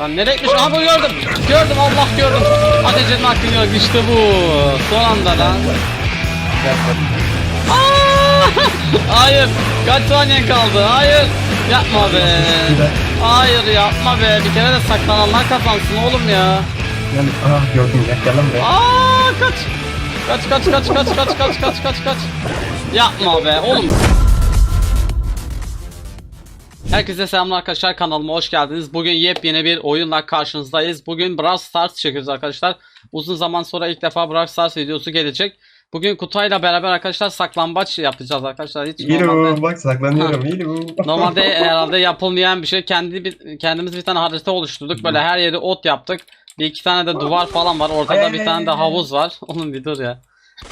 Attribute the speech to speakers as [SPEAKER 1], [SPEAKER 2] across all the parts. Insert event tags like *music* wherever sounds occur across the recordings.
[SPEAKER 1] Lan nereye gitmiş? Aha bu gördüm. Gördüm Allah gördüm. Ateşin hakkını yok işte bu. Son anda lan. *laughs* Hayır. Kaç saniyen kaldı? Hayır. Yapma be. Hayır yapma be. Bir kere de saklananlar kazansın oğlum ya.
[SPEAKER 2] Yani, ah gördüm ya. Gel lan buraya.
[SPEAKER 1] Aa kaç. Kaç kaç kaç kaç kaç kaç kaç kaç kaç. Yapma be oğlum. Herkese selamlar arkadaşlar kanalıma hoş geldiniz. Bugün yepyeni bir oyunla karşınızdayız. Bugün Brawl Stars çekiyoruz arkadaşlar. Uzun zaman sonra ilk defa Brawl Stars videosu gelecek. Bugün Kutay'la beraber arkadaşlar saklambaç yapacağız arkadaşlar. Hiç normalde,
[SPEAKER 2] Yürü bak saklanıyorum. Yürü.
[SPEAKER 1] normalde *laughs* herhalde yapılmayan bir şey. Kendi bir, kendimiz bir tane harita oluşturduk. Böyle her yeri ot yaptık. Bir iki tane de duvar falan var. Ortada da bir tane de havuz var. *laughs* Oğlum bir dur ya.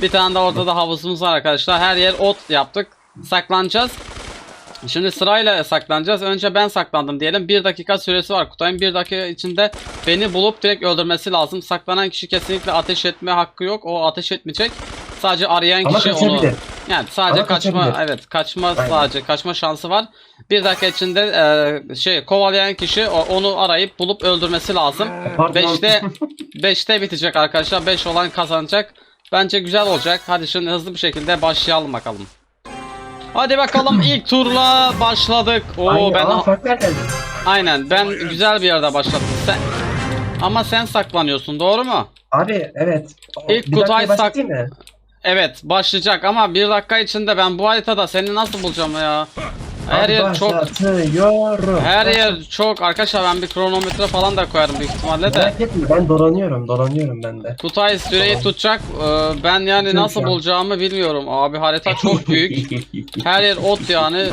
[SPEAKER 1] Bir tane de orada da havuzumuz var arkadaşlar. Her yer ot yaptık. Saklanacağız. Şimdi sırayla saklanacağız. Önce ben saklandım diyelim. Bir dakika süresi var Kutay'ın. Bir dakika içinde beni bulup direkt öldürmesi lazım. Saklanan kişi kesinlikle ateş etme hakkı yok. O ateş etmeyecek. Sadece arayan
[SPEAKER 2] Ama
[SPEAKER 1] kişi onu... Yani sadece
[SPEAKER 2] Ama
[SPEAKER 1] kaçma
[SPEAKER 2] kaçabilir.
[SPEAKER 1] evet kaçma
[SPEAKER 2] Aynen.
[SPEAKER 1] sadece kaçma şansı var. Bir dakika içinde e, şey kovalayan kişi o- onu arayıp bulup öldürmesi lazım.
[SPEAKER 2] Pardon.
[SPEAKER 1] 5'te 5'te *laughs* bitecek arkadaşlar. 5 olan kazanacak. Bence güzel olacak. Hadi şimdi hızlı bir şekilde başlayalım bakalım. Hadi bakalım *clears throat* ilk turla başladık. Oo
[SPEAKER 2] Ay,
[SPEAKER 1] ben
[SPEAKER 2] aa, farklar geldi.
[SPEAKER 1] aynen ben güzel bir yerde başladım. Sen ama sen saklanıyorsun doğru mu?
[SPEAKER 2] Abi evet.
[SPEAKER 1] İlk
[SPEAKER 2] Bir
[SPEAKER 1] Kutay sak-? Evet başlayacak ama bir dakika içinde ben bu haritada seni nasıl bulacağım ya? Her yer çok
[SPEAKER 2] başlatıyorum.
[SPEAKER 1] her yer çok arkadaşlar ben bir kronometre falan da koyarım büyük ihtimalle de.
[SPEAKER 2] Merak etme ben dolanıyorum dolanıyorum ben de.
[SPEAKER 1] Kutay süreyi
[SPEAKER 2] Tamam.
[SPEAKER 1] tutacak. Ee, Ben yani
[SPEAKER 2] Tutuyorum
[SPEAKER 1] nasıl
[SPEAKER 2] şu an.
[SPEAKER 1] bulacağımı bilmiyorum. Abi harita çok büyük. *laughs* Her yer ot yani.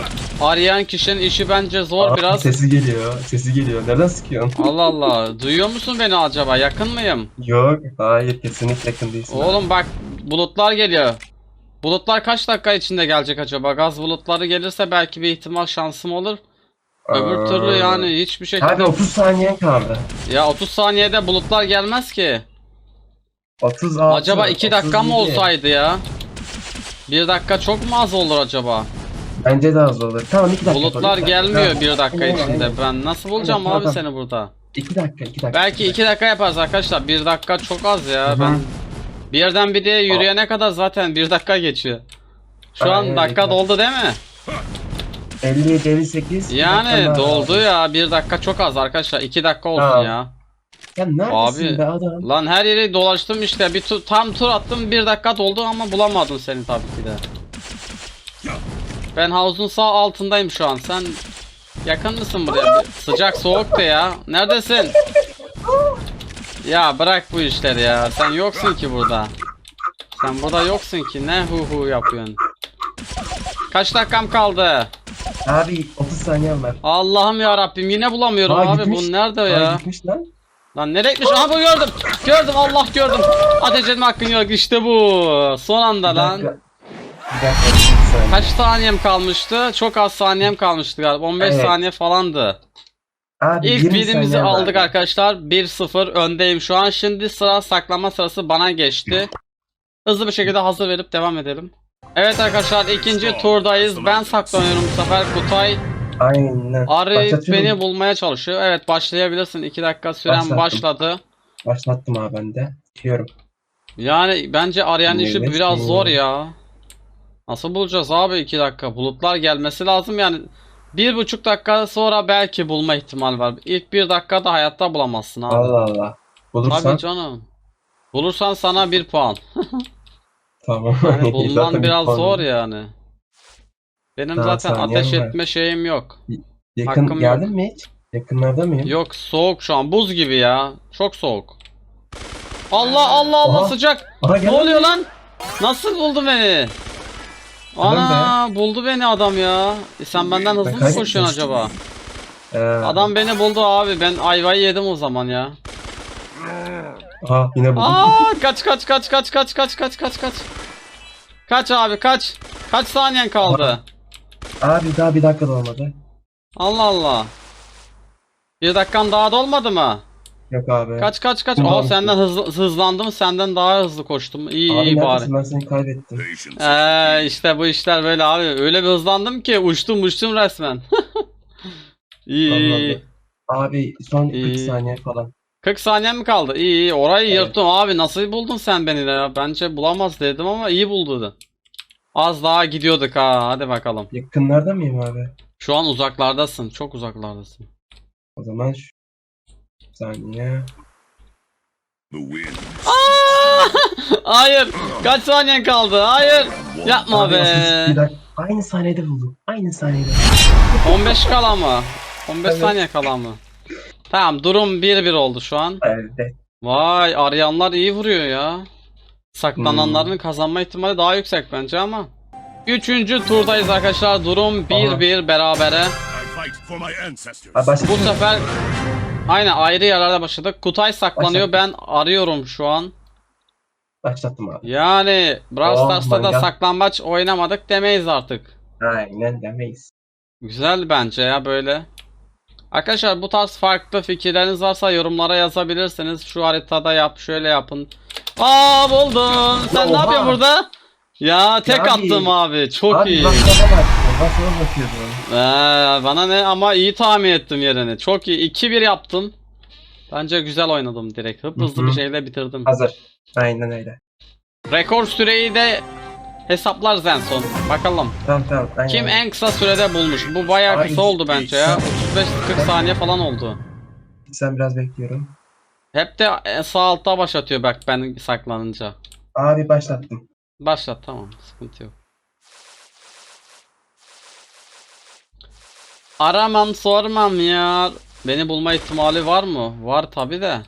[SPEAKER 1] Arayan kişinin işi bence zor
[SPEAKER 2] Aa,
[SPEAKER 1] biraz.
[SPEAKER 2] Sesi geliyor sesi geliyor. Nereden sıkıyorsun? *laughs*
[SPEAKER 1] Allah Allah. Duyuyor musun beni acaba? Yakın mıyım?
[SPEAKER 2] Yok hayır kesinlikle yakın değilsin.
[SPEAKER 1] Oğlum bak bulutlar geliyor. Bulutlar kaç dakika içinde gelecek acaba? Gaz bulutları gelirse belki bir ihtimal şansım olur. Öbür türlü yani hiçbir
[SPEAKER 2] Abi
[SPEAKER 1] şekilde...
[SPEAKER 2] 30 saniyen kaldı.
[SPEAKER 1] Ya 30 saniyede bulutlar gelmez ki.
[SPEAKER 2] 36.
[SPEAKER 1] Acaba 2 dakika mı
[SPEAKER 2] 37.
[SPEAKER 1] olsaydı ya? 1 dakika çok mu az olur acaba?
[SPEAKER 2] Bence daha az olur. Tamam 2 dakika.
[SPEAKER 1] Bulutlar
[SPEAKER 2] sonra.
[SPEAKER 1] gelmiyor
[SPEAKER 2] Tamam.
[SPEAKER 1] bir dakika
[SPEAKER 2] Aynen,
[SPEAKER 1] içinde.
[SPEAKER 2] aynen.
[SPEAKER 1] Ben nasıl bulacağım
[SPEAKER 2] Aynen,
[SPEAKER 1] abi
[SPEAKER 2] tamam.
[SPEAKER 1] seni burada?
[SPEAKER 2] İki dakika, iki dakika.
[SPEAKER 1] Belki iki dakika yaparız arkadaşlar. Bir dakika çok az ya.
[SPEAKER 2] Hı.
[SPEAKER 1] Ben bir yerden bir diye yürüyene kadar zaten bir dakika geçiyor. Şu an
[SPEAKER 2] Aynen,
[SPEAKER 1] dakika
[SPEAKER 2] evet.
[SPEAKER 1] doldu değil mi?
[SPEAKER 2] 57, 58. bir dakika
[SPEAKER 1] Yani
[SPEAKER 2] daha
[SPEAKER 1] doldu
[SPEAKER 2] var.
[SPEAKER 1] ya. Bir dakika çok az arkadaşlar. İki dakika olsun
[SPEAKER 2] Tamam.
[SPEAKER 1] ya.
[SPEAKER 2] Ya neredesin
[SPEAKER 1] Abi,
[SPEAKER 2] be adam?
[SPEAKER 1] Lan her yeri dolaştım işte. Bir tu- tam tur attım. Bir dakika doldu ama bulamadım seni tabii ki de. Ben havuzun sağ altındayım şu an. Sen yakın mısın buraya? Sıcak soğuk da ya. Neredesin? Ya bırak bu işleri ya. Sen yoksun ki burada. Sen burada yoksun ki. Ne hu hu yapıyorsun? Kaç dakikam kaldı?
[SPEAKER 2] Abi 30 saniyem var.
[SPEAKER 1] Allah'ım ya Rabbim yine bulamıyorum
[SPEAKER 2] Aa,
[SPEAKER 1] abi.
[SPEAKER 2] gitmiş.
[SPEAKER 1] Bu nerede
[SPEAKER 2] Aa,
[SPEAKER 1] ya?
[SPEAKER 2] gitmiş lan.
[SPEAKER 1] Lan nereye gitmiş? Aha bu gördüm. Gördüm Allah gördüm. Ateş etme hakkın yok işte bu. Son anda
[SPEAKER 2] Bir
[SPEAKER 1] lan.
[SPEAKER 2] dakika. Bir dakika, 30 saniye.
[SPEAKER 1] Kaç saniyem kalmıştı? Çok az saniyem kalmıştı galiba. 15
[SPEAKER 2] Evet.
[SPEAKER 1] saniye falandı.
[SPEAKER 2] Abi,
[SPEAKER 1] İlk
[SPEAKER 2] 20
[SPEAKER 1] birimizi aldık arkadaşlar. 1-0 öndeyim şu an. Şimdi sıra saklama sırası bana geçti. Hızlı bir şekilde hazır verip devam edelim. Evet arkadaşlar ikinci turdayız. Ben saklanıyorum bu sefer. Kutay
[SPEAKER 2] Aynen.
[SPEAKER 1] arayıp beni bulmaya çalışıyor. Evet başlayabilirsin. 2 dakika süren
[SPEAKER 2] Başlattım.
[SPEAKER 1] başladı.
[SPEAKER 2] Başlattım abi ben de. Diyorum.
[SPEAKER 1] Yani bence arayan işi
[SPEAKER 2] Evet,
[SPEAKER 1] biraz zor ya. Nasıl bulacağız abi 2 dakika? Bulutlar gelmesi lazım yani. Bir buçuk dakika sonra belki bulma ihtimal var. İlk bir dakikada hayatta bulamazsın abi.
[SPEAKER 2] Allah Allah. Bulursan
[SPEAKER 1] Tabii canım. Bulursan sana bir puan. *laughs*
[SPEAKER 2] tamam.
[SPEAKER 1] Yani *laughs* bulman biraz
[SPEAKER 2] puan.
[SPEAKER 1] zor yani. Benim
[SPEAKER 2] Daha
[SPEAKER 1] zaten ateş
[SPEAKER 2] var.
[SPEAKER 1] etme şeyim yok.
[SPEAKER 2] Yakın
[SPEAKER 1] hakkım
[SPEAKER 2] geldin mi hiç? Yakınlarda mıyım?
[SPEAKER 1] Yok soğuk şu an. Buz gibi ya. Çok soğuk. Allah Allah Allah
[SPEAKER 2] Aha.
[SPEAKER 1] sıcak.
[SPEAKER 2] Aha,
[SPEAKER 1] Ne oluyor
[SPEAKER 2] lan.
[SPEAKER 1] lan? Nasıl buldu beni? Ana buldu beni adam ya. E sen benden hızlı mı koşuyorsun acaba?
[SPEAKER 2] Ee,
[SPEAKER 1] Adam beni buldu abi. Ben ayvayı yedim o zaman ya.
[SPEAKER 2] Aha yine buldum.
[SPEAKER 1] Aa kaç kaç kaç kaç kaç kaç kaç kaç kaç. Kaç abi kaç. Kaç saniyen kaldı?
[SPEAKER 2] Abi daha bir dakika da olmadı.
[SPEAKER 1] Allah Allah. Bir dakikan daha dolmadı mı?
[SPEAKER 2] Yok abi.
[SPEAKER 1] Kaç kaç kaç.
[SPEAKER 2] Tamam.
[SPEAKER 1] Aa senden hızlı hızlandım. Senden daha hızlı koştum. İyi
[SPEAKER 2] Abi
[SPEAKER 1] iyi bari.
[SPEAKER 2] neredesin ben seni kaybettim.
[SPEAKER 1] Ee, işte bu işler böyle abi. Öyle bir hızlandım ki uçtum uçtum resmen. *laughs* iyi iyi.
[SPEAKER 2] Abi son 40
[SPEAKER 1] İyi.
[SPEAKER 2] saniye falan.
[SPEAKER 1] 40 saniye mi kaldı? İyi iyi. Orayı
[SPEAKER 2] Evet.
[SPEAKER 1] yırttım abi. Nasıl buldun sen beni de ya? Bence bulamaz dedim ama iyi buldu. Az daha gidiyorduk ha. Hadi bakalım.
[SPEAKER 2] Yakınlarda mıyım abi?
[SPEAKER 1] Şu an uzaklardasın. Çok uzaklardasın.
[SPEAKER 2] O zaman şu saniye.
[SPEAKER 3] Wind. *laughs*
[SPEAKER 1] Hayır. Kaç saniyen kaldı? Hayır. Yapma
[SPEAKER 2] Abi,
[SPEAKER 1] be.
[SPEAKER 2] 31 dakika. Aynı saniyede buldum. Aynı saniyede.
[SPEAKER 1] 15 kala mı? 15
[SPEAKER 2] Evet.
[SPEAKER 1] saniye kala mı? Tamam durum 1-1 oldu şu an.
[SPEAKER 2] Evet.
[SPEAKER 1] Vay arayanlar iyi vuruyor ya.
[SPEAKER 2] Hmm.
[SPEAKER 1] Saklananların kazanma ihtimali daha yüksek bence ama. Üçüncü turdayız arkadaşlar. Durum 1-1 berabere.
[SPEAKER 3] I fight for my ancestors.
[SPEAKER 2] Abi başka
[SPEAKER 1] Bu sefer aynen ayrı yerlerde başladık. Kutay saklanıyor. Ben arıyorum şu an.
[SPEAKER 2] başlattım abi.
[SPEAKER 1] Yani Brawl
[SPEAKER 2] Oh
[SPEAKER 1] Stars'ta da
[SPEAKER 2] God.
[SPEAKER 1] saklambaç oynamadık demeyiz artık.
[SPEAKER 2] Aynen demeyiz.
[SPEAKER 1] Güzel bence ya böyle. Arkadaşlar bu tarz farklı fikirleriniz varsa yorumlara yazabilirsiniz. Şu haritada yap, şöyle yapın. Aa buldun. Sen ne
[SPEAKER 2] Oha.
[SPEAKER 1] yapıyorsun burada? Ya tek
[SPEAKER 2] Abi.
[SPEAKER 1] attım abi. Çok
[SPEAKER 2] abi
[SPEAKER 1] iyi.
[SPEAKER 2] bak bana bak. Bakıyordum.
[SPEAKER 1] Ee, bana ne ama iyi tahmin ettim yerini. Çok iyi. 2-1 yaptım. Bence güzel oynadım direkt. Hıp hızlı
[SPEAKER 2] Hı
[SPEAKER 1] bir şeyle bitirdim.
[SPEAKER 2] Hazır. Aynen öyle.
[SPEAKER 1] Rekor süreyi de hesaplarız en son. Bakalım.
[SPEAKER 2] Tamam tamam. Aynen.
[SPEAKER 1] Kim en kısa sürede bulmuş? Bu bayağı
[SPEAKER 2] Ay,
[SPEAKER 1] kısa oldu bence ya. 35-40
[SPEAKER 2] Ben-
[SPEAKER 1] saniye falan oldu.
[SPEAKER 2] Sen biraz bekliyorum.
[SPEAKER 1] Hep de en sağ altta başlatıyor bak ben saklanınca.
[SPEAKER 2] Abi başlattım.
[SPEAKER 1] Başlat tamam sıkıntı yok. Aramam sormam ya. Beni bulma ihtimali var mı? Var tabi de.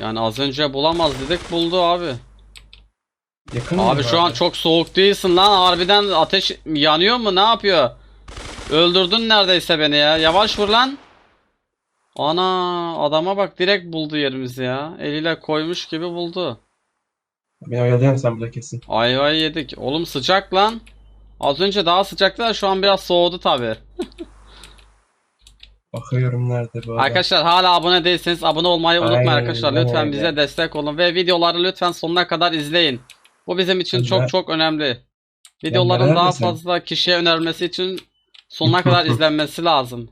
[SPEAKER 1] Yani az önce bulamaz dedik buldu abi.
[SPEAKER 2] Yakın
[SPEAKER 1] Abi şu an çok soğuk değilsin lan. Harbiden ateş yanıyor mu? Ne yapıyor? Öldürdün neredeyse beni ya. Yavaş vur lan. Ana adama bak direkt buldu yerimizi ya. Eliyle koymuş gibi buldu.
[SPEAKER 2] Beni oyalıyorum sen burada kesin.
[SPEAKER 1] Ayvayı yedik. Oğlum sıcak lan. Az önce daha sıcaktı da şu an biraz soğudu tabi. *laughs*
[SPEAKER 2] Bakıyorum nerede bu.
[SPEAKER 1] Arkadaşlar hala abone değilseniz abone olmayı unutmayın
[SPEAKER 2] Aynen,
[SPEAKER 1] arkadaşlar.
[SPEAKER 2] aynen
[SPEAKER 1] Lütfen
[SPEAKER 2] öyle.
[SPEAKER 1] bize destek olun ve videoları lütfen sonuna kadar izleyin. Bu bizim için
[SPEAKER 2] Ben-
[SPEAKER 1] çok çok önemli. Videoların daha
[SPEAKER 2] neredesin?
[SPEAKER 1] fazla kişiye önerilmesi için sonuna kadar *laughs* izlenmesi lazım.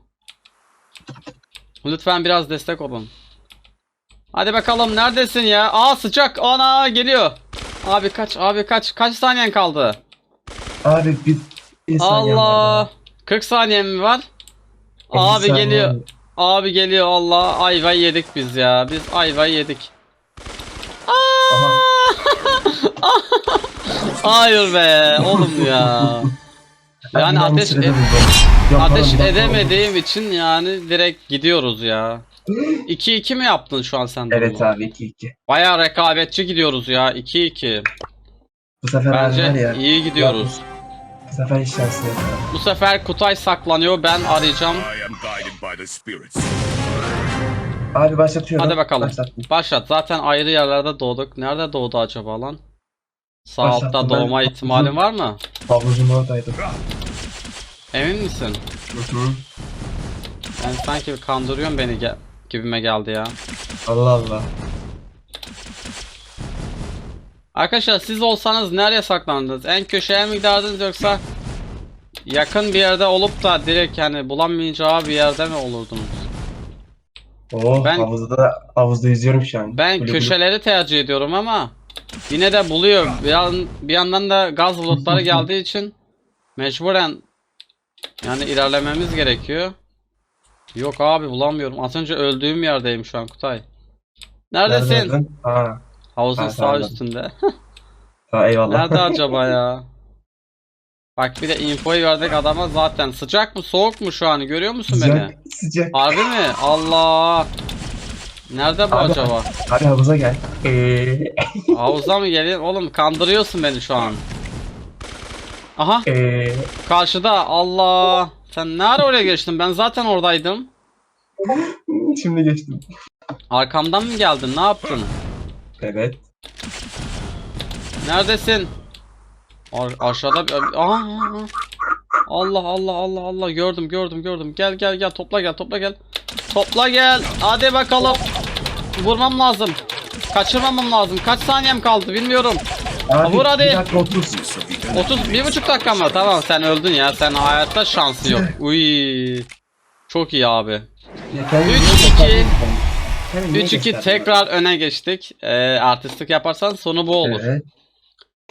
[SPEAKER 1] Lütfen biraz destek olun. Hadi bakalım neredesin ya? Aa sıcak. Ana geliyor. Abi kaç abi kaç kaç saniyen kaldı?
[SPEAKER 2] Abi bir, saniye
[SPEAKER 1] Allah.
[SPEAKER 2] var
[SPEAKER 1] 40 saniye mi var? Abi
[SPEAKER 2] 50 saniye
[SPEAKER 1] geliyor. Abi geliyor Allah. Ayvayı yedik biz ya. Biz ayvayı yedik. *laughs* Hayır be oğlum ya. *laughs* Yani ateş e- ateş edemediğim için yani direkt gidiyoruz ya. *gasps* 2-2 mi yaptın şu an sen.
[SPEAKER 2] Evet
[SPEAKER 1] durumu?
[SPEAKER 2] abi 2-2.
[SPEAKER 1] Bayağı rekabetçi gidiyoruz ya 2-2.
[SPEAKER 2] Bu sefer
[SPEAKER 1] Bence
[SPEAKER 2] ya.
[SPEAKER 1] iyi gidiyoruz.
[SPEAKER 2] Bu sefer hiç şansı yok.
[SPEAKER 1] Bu sefer Kutay saklanıyor ben arayacağım.
[SPEAKER 3] I am guided by the spirits.
[SPEAKER 2] Abi başlatıyorum.
[SPEAKER 1] Hadi bakalım.
[SPEAKER 2] Başlattım.
[SPEAKER 1] Başlat. Zaten ayrı yerlerde doğduk. Nerede doğdu acaba lan? Sağ
[SPEAKER 2] Başlattım.
[SPEAKER 1] altta
[SPEAKER 2] Ben-
[SPEAKER 1] doğma ihtimalin var mı?
[SPEAKER 2] Havuzun oradaydım.
[SPEAKER 1] Emin misin?
[SPEAKER 2] Hı hı.
[SPEAKER 1] Ben sanki kandırıyorsun beni gel gibime geldi ya.
[SPEAKER 2] Allah Allah.
[SPEAKER 1] Arkadaşlar siz olsanız nereye saklandınız? En köşeye mi giderdiniz yoksa yakın bir yerde olup da direkt yani bulamayacağı bir yerde mi olurdunuz?
[SPEAKER 2] Oh
[SPEAKER 1] Ben-
[SPEAKER 2] havuzda havuzda yüzüyorum şu an.
[SPEAKER 1] Ben
[SPEAKER 2] Kulüp-
[SPEAKER 1] köşeleri tercih ediyorum ama yine de buluyor. Bir, yan- bir yandan da gaz bulutları geldiği için mecburen yani ilerlememiz gerekiyor. Yok abi bulamıyorum. Az önce öldüğüm yerdeyim şu an Kutay. Neredesin?
[SPEAKER 2] Neredeydin? Ha.
[SPEAKER 1] Havuzun
[SPEAKER 2] Ha,
[SPEAKER 1] sağ
[SPEAKER 2] tamam.
[SPEAKER 1] üstünde.
[SPEAKER 2] Ha eyvallah.
[SPEAKER 1] Nerede *laughs* acaba ya? Bak bir de infoyu verdik adama zaten. Sıcak mı soğuk mu şu an görüyor musun
[SPEAKER 2] sıcak,
[SPEAKER 1] beni?
[SPEAKER 2] sıcak.
[SPEAKER 1] Harbi mi? Allah. Nerede bu
[SPEAKER 2] Abi-
[SPEAKER 1] acaba?
[SPEAKER 2] Abi havuza gel. Ee, *laughs*
[SPEAKER 1] Havuza mı geliyor? Oğlum kandırıyorsun beni şu an. Aha
[SPEAKER 2] ee,
[SPEAKER 1] karşıda Allah. Sen ne ara oraya geçtin? Ben zaten oradaydım. *laughs*
[SPEAKER 2] şimdi geçtim.
[SPEAKER 1] Arkamdan mı geldin? Ne yaptın?
[SPEAKER 2] Evet.
[SPEAKER 1] Neredesin? Ar- aşağıda bir... Aha, aha. Allah Allah Allah Allah gördüm gördüm gördüm. Gel gel gel topla gel topla gel. Topla gel. Hadi bakalım. Vurmam lazım. Kaçırmamam lazım. Kaç saniyem kaldı bilmiyorum.
[SPEAKER 2] Abi,
[SPEAKER 1] Vur hadi.
[SPEAKER 2] Bir dakika 30.
[SPEAKER 3] Peace of the
[SPEAKER 1] 30 bir buçuk dakika mı? Tamam sen öldün ya. Sen hayatta şansı yok. Uy. Çok iyi abi.
[SPEAKER 2] Ya kendini
[SPEAKER 1] 3-2.
[SPEAKER 2] niye Kendini niye
[SPEAKER 1] 3-2
[SPEAKER 2] gösterdin?
[SPEAKER 1] tekrar öne geçtik. Ee, artistlik yaparsan sonu bu olur.
[SPEAKER 2] Evet.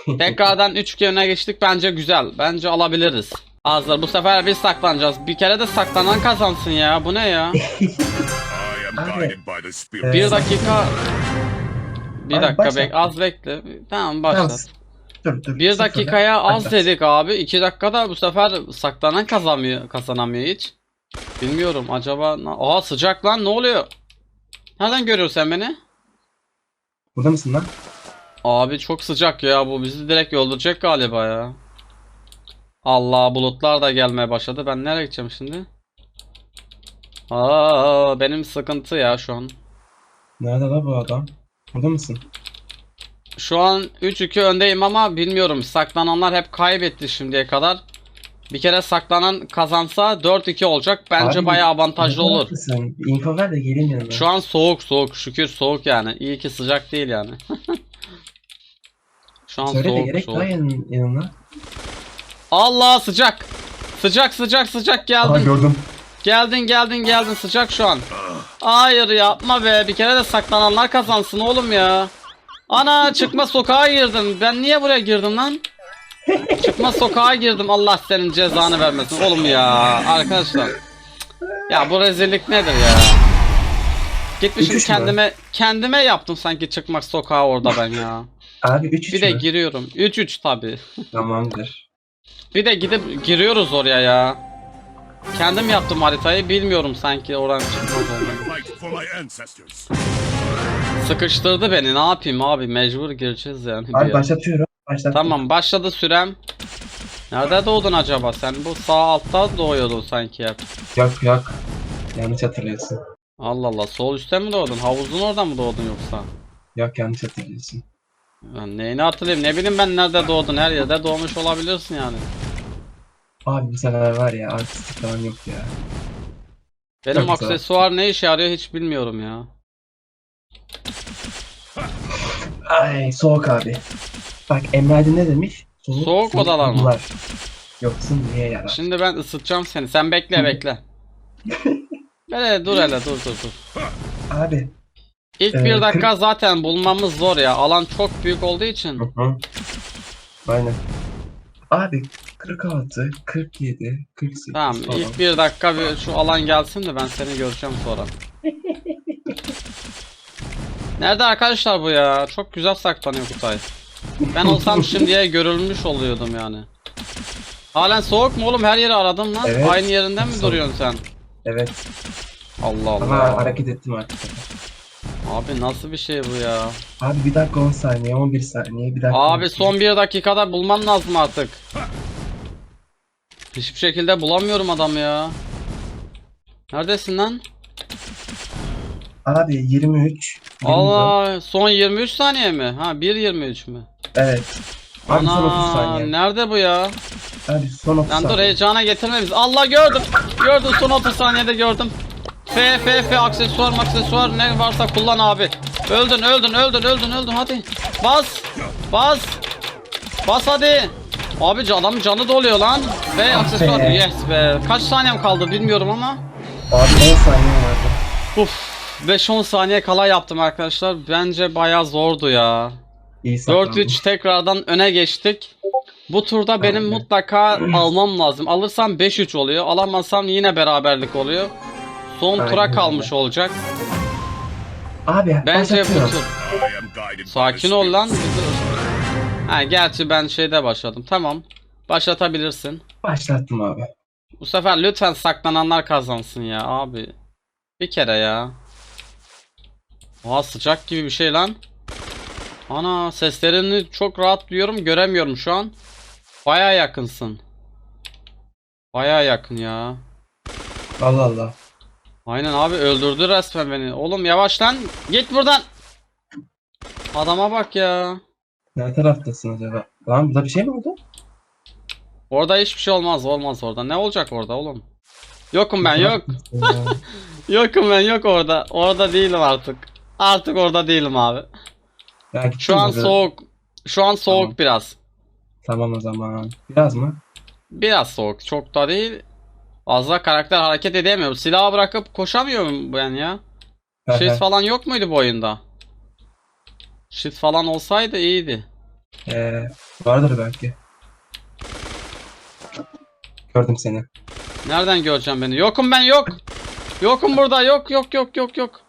[SPEAKER 2] *laughs*
[SPEAKER 1] Tekrardan 3-2 öne geçtik. Bence güzel. Bence alabiliriz. Hazır. Bu sefer biz saklanacağız. Bir kere de saklanan kazansın ya. Bu ne ya? *laughs*
[SPEAKER 2] Evet.
[SPEAKER 1] Bir dakika. Bir
[SPEAKER 2] Abi
[SPEAKER 1] dakika bek. Az bekle. Tamam başlat.
[SPEAKER 2] Dur dur.
[SPEAKER 1] Bir dakikaya az dedik abi. 2 dakikada bu sefer saklanan kazanmıyor, kazanamıyor hiç. Bilmiyorum acaba. Aa sıcak lan ne oluyor? Nereden görüyorsun sen beni?
[SPEAKER 2] Burada mısın lan?
[SPEAKER 1] Abi çok sıcak ya bu bizi direkt öldürecek galiba ya. Allah bulutlar da gelmeye başladı. Ben nereye gideceğim şimdi? Aa benim sıkıntı ya şu an.
[SPEAKER 2] Nerede la bu adam? Burada mısın?
[SPEAKER 1] Şu an 3-2 öndeyim ama bilmiyorum. Saklananlar hep kaybetti şimdiye kadar. Bir kere saklanan kazansa 4-2 olacak. Bence
[SPEAKER 2] Abi,
[SPEAKER 1] bayağı avantajlı olur.
[SPEAKER 2] info ver de geleyim yanına.
[SPEAKER 1] Şu an soğuk soğuk. Şükür soğuk yani. İyi ki sıcak değil yani. *laughs* Şu an
[SPEAKER 2] Söyle de
[SPEAKER 1] soğuk
[SPEAKER 2] gerek
[SPEAKER 1] soğuk.
[SPEAKER 2] daha yanın, yanına.
[SPEAKER 1] Allah sıcak. Sıcak sıcak sıcak geldin.
[SPEAKER 2] gördüm.
[SPEAKER 1] Geldin geldin geldin sıcak şu an. Hayır yapma be. Bir kere de saklananlar kazansın oğlum ya. Ana çıkma sokağa girdim. Ben niye buraya girdim lan? Çıkma sokağa girdim. Allah senin cezanı vermesin oğlum ya. Arkadaşlar. Ya bu rezillik nedir ya? Gitmişim
[SPEAKER 2] Üç üç mü?
[SPEAKER 1] kendime kendime yaptım sanki çıkmak sokağa orada ben ya.
[SPEAKER 2] Abi 3
[SPEAKER 1] Bir de giriyorum. 3-3 tabi.
[SPEAKER 2] Tamamdır.
[SPEAKER 1] Bir de gidip giriyoruz oraya ya. Kendim yaptım haritayı bilmiyorum sanki oradan çıkmaz olduğunu. Sıkıştırdı beni ne yapayım abi mecbur gireceğiz yani.
[SPEAKER 2] Abi başlatıyorum. Başlattım.
[SPEAKER 1] Tamam başladı sürem. Nerede doğdun acaba? Sen bu sağ altta doğuyordun sanki hep.
[SPEAKER 2] Yok yok. Yanlış hatırlıyorsun.
[SPEAKER 1] Allah Allah sol üstte mi doğdun? Havuzun orada mı doğdun yoksa?
[SPEAKER 2] Yok yanlış hatırlıyorsun.
[SPEAKER 1] Ben neyini hatırlayayım ne bileyim ben nerede doğdun her yerde doğmuş olabilirsin yani.
[SPEAKER 2] Abi bu sefer var ya artistik falan yok ya.
[SPEAKER 1] Benim
[SPEAKER 2] Çok
[SPEAKER 1] aksesuar ne işe yarıyor hiç bilmiyorum ya.
[SPEAKER 2] Ay soğuk abi. Bak Emre ne demiş?
[SPEAKER 1] Soğuk odalar mı?
[SPEAKER 2] odalar. Yoksun niye yarar?
[SPEAKER 1] Şimdi ben ısıtacağım seni. Sen bekle bekle. *laughs* Hele dur hele dur dur dur.
[SPEAKER 2] Abi.
[SPEAKER 1] İlk
[SPEAKER 2] Ee,
[SPEAKER 1] bir dakika zaten bulmamız zor ya. Alan çok büyük olduğu için.
[SPEAKER 2] Hı hı. Aynen. Abi 46, 47, 48
[SPEAKER 1] Tamam
[SPEAKER 2] falan.
[SPEAKER 1] ilk bir dakika bir şu alan gelsin de ben seni göreceğim sonra. *laughs* Nerede arkadaşlar bu ya? Çok güzel saklanıyor Kutay. Ben olsam şimdiye görülmüş oluyordum yani. Halen soğuk mu oğlum? Her yeri aradım lan.
[SPEAKER 2] Evet.
[SPEAKER 1] Aynı yerinden mi
[SPEAKER 2] Soğuk.
[SPEAKER 1] duruyorsun sen?
[SPEAKER 2] Evet.
[SPEAKER 1] Allah
[SPEAKER 2] Ama
[SPEAKER 1] Allah.
[SPEAKER 2] hareket ettim artık.
[SPEAKER 1] Abi nasıl bir şey bu ya?
[SPEAKER 2] Abi bir dakika 10 saniye, 11 saniye, bir dakika.
[SPEAKER 1] Abi son bir dakikada bulman lazım artık. Hiçbir şekilde bulamıyorum adamı ya. Neredesin lan?
[SPEAKER 2] Abi 23. 20
[SPEAKER 1] Allah son 23 saniye mi? Ha 1.23 mü?
[SPEAKER 2] Evet. Abi son 30
[SPEAKER 1] Ana
[SPEAKER 2] saniye.
[SPEAKER 1] nerede bu ya?
[SPEAKER 2] Abi son 30
[SPEAKER 1] Lan dur
[SPEAKER 2] saniye.
[SPEAKER 1] heyecana getirme bizi. Allah gördüm. Gördüm son 30 saniyede gördüm. F F F aksesuar aksesuar ne varsa kullan abi. Öldün öldün öldün öldün öldün hadi. Bas. Bas. Bas hadi. Abi adamın canı doluyor lan. Ve
[SPEAKER 2] Ah
[SPEAKER 1] aksesuar
[SPEAKER 2] be.
[SPEAKER 1] yes be. Kaç saniyem kaldı bilmiyorum ama.
[SPEAKER 2] Abi 10 saniye vardı.
[SPEAKER 1] Uf. 5-10 saniye kala yaptım arkadaşlar. Bence bayağı zordu ya.
[SPEAKER 2] İyi saklandım.
[SPEAKER 1] 4-3 tekrardan öne geçtik. Bu turda benim
[SPEAKER 2] Aynen.
[SPEAKER 1] mutlaka *clears throat* almam lazım. Alırsam 5-3 oluyor. Alamazsam yine beraberlik oluyor. Son
[SPEAKER 2] Aynen
[SPEAKER 1] tura kalmış olacak.
[SPEAKER 2] Abi
[SPEAKER 1] Bence bu tur. Sakin ol lan. Ha, gerçi ben şeyde başladım. Tamam. Başlatabilirsin.
[SPEAKER 2] Başlattım abi.
[SPEAKER 1] Bu sefer lütfen saklananlar kazansın ya abi. Bir kere ya. Oha sıcak gibi bir şey lan. Ana seslerini çok rahat duyuyorum göremiyorum şu an. Baya yakınsın. Baya yakın ya.
[SPEAKER 2] Allah Allah.
[SPEAKER 1] Aynen abi öldürdü resmen beni. Oğlum yavaş lan. Git buradan. Adama bak ya.
[SPEAKER 2] Ne taraftasın acaba? Lan burada bir şey mi oldu?
[SPEAKER 1] Orada hiçbir şey olmaz olmaz orada. Ne olacak orada oğlum? Yokum ben yok. *laughs* Yokum ben yok orada. Orada değilim artık. Artık orada değilim abi.
[SPEAKER 2] Ya
[SPEAKER 1] Şu an
[SPEAKER 2] mi?
[SPEAKER 1] soğuk. Şu an soğuk
[SPEAKER 2] Tamam.
[SPEAKER 1] biraz.
[SPEAKER 2] Tamam o zaman. Biraz mı?
[SPEAKER 1] Biraz soğuk. Çok da değil. Fazla karakter hareket edemiyor. Silahı bırakıp koşamıyorum ben ya. Shift falan yok muydu bu oyunda? Shift falan olsaydı iyiydi.
[SPEAKER 2] Ee, vardır belki. Gördüm seni.
[SPEAKER 1] Nereden göreceğim beni? Yokum ben yok. Yokum burada. Yok yok yok yok yok.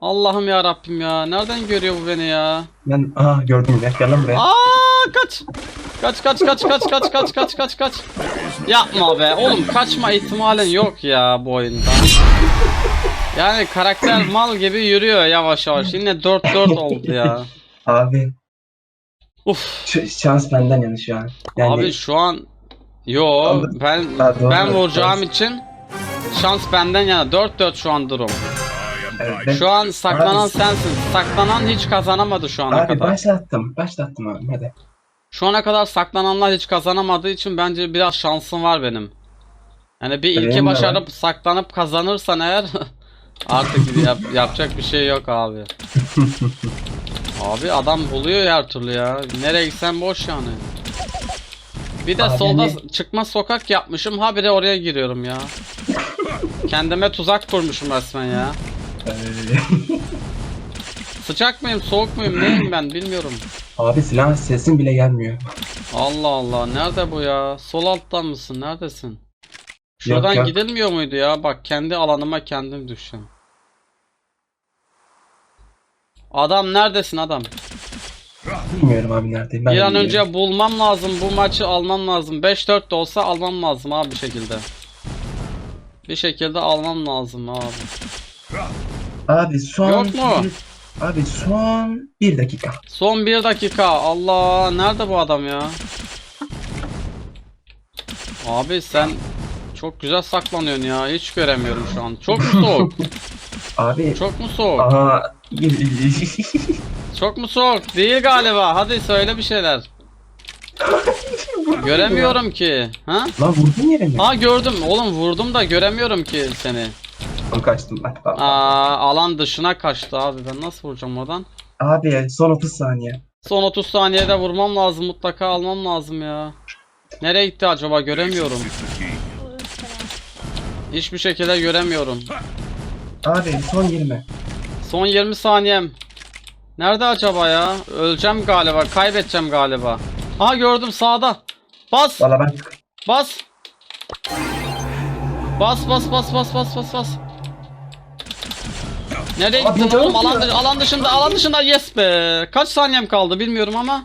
[SPEAKER 1] Allah'ım ya Rabbim ya. Nereden görüyor bu beni ya?
[SPEAKER 2] Ben aha gördüm ya. Gel lan buraya.
[SPEAKER 1] Aa kaç. Kaç kaç kaç kaç kaç kaç kaç kaç kaç. Yapma be. Oğlum kaçma ihtimalin yok ya bu oyunda. Yani karakter mal gibi yürüyor yavaş yavaş. Yine 4-4 oldu ya.
[SPEAKER 2] Abi
[SPEAKER 1] Uf.
[SPEAKER 2] şans benden yana şu an. Yani
[SPEAKER 1] Abi şu an yo ben
[SPEAKER 2] Ha,
[SPEAKER 1] ben vuracağım için şans benden yana 4-4 şu an durum.
[SPEAKER 2] Evet,
[SPEAKER 1] Şu an saklanan
[SPEAKER 2] Abi-
[SPEAKER 1] sensin. Saklanan hiç kazanamadı şu ana
[SPEAKER 2] abi
[SPEAKER 1] kadar.
[SPEAKER 2] başlattım. Başlattım abi hadi.
[SPEAKER 1] Şu ana kadar saklananlar hiç kazanamadığı için bence biraz şansım var benim. Yani bir
[SPEAKER 2] de
[SPEAKER 1] başarıp saklanıp kazanırsan eğer *laughs* artık yap- yapacak bir şey yok abi. *laughs* abi adam buluyor her türlü ya. Nereye gitsen boş yani. Bir de
[SPEAKER 2] Abi
[SPEAKER 1] solda
[SPEAKER 2] hani-
[SPEAKER 1] çıkma sokak yapmışım. Habire oraya giriyorum ya. *laughs* Kendime tuzak kurmuşum resmen ya. *laughs* Sıcak mıyım, soğuk muyum, neyim ben bilmiyorum.
[SPEAKER 2] abi silah sesin bile gelmiyor.
[SPEAKER 1] Allah Allah nerede bu ya? Sol alttan mısın? Neredesin? Şuradan
[SPEAKER 2] yok.
[SPEAKER 1] gidilmiyor muydu ya? Bak kendi alanıma kendim düşeceğim. Adam neredesin adam?
[SPEAKER 2] Bilmiyorum abi neredeyim. Ben
[SPEAKER 1] bir an
[SPEAKER 2] bilmiyorum.
[SPEAKER 1] önce bulmam lazım. Bu maçı almam lazım. 5-4 de olsa almam lazım abi bir şekilde. Bir şekilde almam lazım abi.
[SPEAKER 2] Abi son...
[SPEAKER 1] Yok mu?
[SPEAKER 2] Abi son bir dakika.
[SPEAKER 1] Son bir dakika. Allah nerede bu adam ya? Abi sen çok güzel saklanıyorsun ya. Hiç göremiyorum şu an. Çok mu soğuk? *laughs*
[SPEAKER 2] Abi
[SPEAKER 1] Çok mu soğuk?
[SPEAKER 2] aha *laughs*
[SPEAKER 1] Çok mu soğuk? Değil galiba. Hadi söyle bir şeyler. Göremiyorum ki. Ha?
[SPEAKER 2] Lan vurdun yere mi?
[SPEAKER 1] Ha gördüm. Oğlum vurdum da göremiyorum ki seni.
[SPEAKER 2] Tamam, kaçtım ben. Tamam.
[SPEAKER 1] Aa, alan dışına kaçtı abi. Ben nasıl vuracağım oradan?
[SPEAKER 2] Abi son 30 saniye.
[SPEAKER 1] Son 30 saniyede vurmam lazım. Mutlaka almam lazım ya. Nereye gitti acaba? Göremiyorum. Hiçbir şekilde göremiyorum.
[SPEAKER 2] Abi son 20.
[SPEAKER 1] Son 20 saniyem. Nerede acaba ya? Öleceğim galiba. Kaybedeceğim galiba. Ha gördüm sağda. Bas.
[SPEAKER 2] Valla ben
[SPEAKER 1] Bas. Bas bas bas bas bas bas bas. Nereye
[SPEAKER 2] Abi
[SPEAKER 1] gittin
[SPEAKER 2] ne
[SPEAKER 1] oğlum? Alan,
[SPEAKER 2] ya?
[SPEAKER 1] dı- alan dışında, alan dışında yes be. Kaç saniyem kaldı bilmiyorum ama.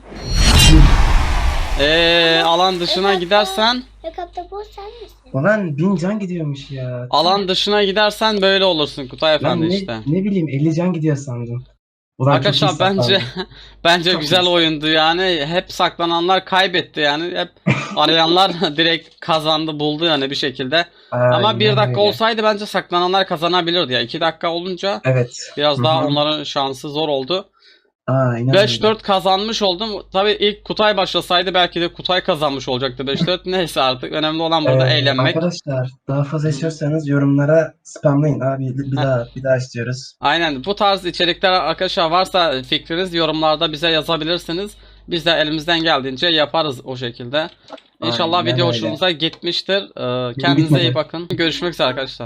[SPEAKER 1] Eee alan dışına gidersen,
[SPEAKER 4] Yakapta bu sen misin?
[SPEAKER 2] Ulan bin can gidiyormuş ya.
[SPEAKER 1] alan dışına gidersen böyle olursun Kutay Efendi
[SPEAKER 2] ne,
[SPEAKER 1] işte.
[SPEAKER 2] ne bileyim 50 can gidiyor sandım. Ulan çok iyi
[SPEAKER 1] Arkadaşlar bence *laughs* bence
[SPEAKER 2] Çok
[SPEAKER 1] güzel
[SPEAKER 2] iyi.
[SPEAKER 1] oyundu yani. Hep saklananlar kaybetti yani. Hep *laughs* arayanlar *laughs* direkt kazandı buldu yani bir şekilde. Ama
[SPEAKER 2] Aynen
[SPEAKER 1] bir dakika
[SPEAKER 2] öyle.
[SPEAKER 1] olsaydı bence saklananlar kazanabilirdi ya. 2 dakika olunca
[SPEAKER 2] Evet.
[SPEAKER 1] biraz
[SPEAKER 2] Hı
[SPEAKER 1] daha
[SPEAKER 2] hı.
[SPEAKER 1] onların şansı zor oldu.
[SPEAKER 2] Öyle.
[SPEAKER 1] 5-4 kazanmış oldum. Tabii ilk Kutay başlasaydı belki de Kutay kazanmış olacaktı 5-4. *laughs* Neyse artık önemli olan burada
[SPEAKER 2] Ee,
[SPEAKER 1] eğlenmek.
[SPEAKER 2] Arkadaşlar daha fazla istiyorsanız yorumlara spamlayın abi bir daha bir daha istiyoruz.
[SPEAKER 1] Aynen bu tarz içerikler arkadaşlar varsa fikriniz yorumlarda bize yazabilirsiniz. Biz de elimizden geldiğince yaparız o şekilde. İnşallah
[SPEAKER 2] Aynen
[SPEAKER 1] video
[SPEAKER 2] öyle.
[SPEAKER 1] hoşunuza gitmiştir. Ee, kendinize iyi bakın. Görüşmek üzere arkadaşlar.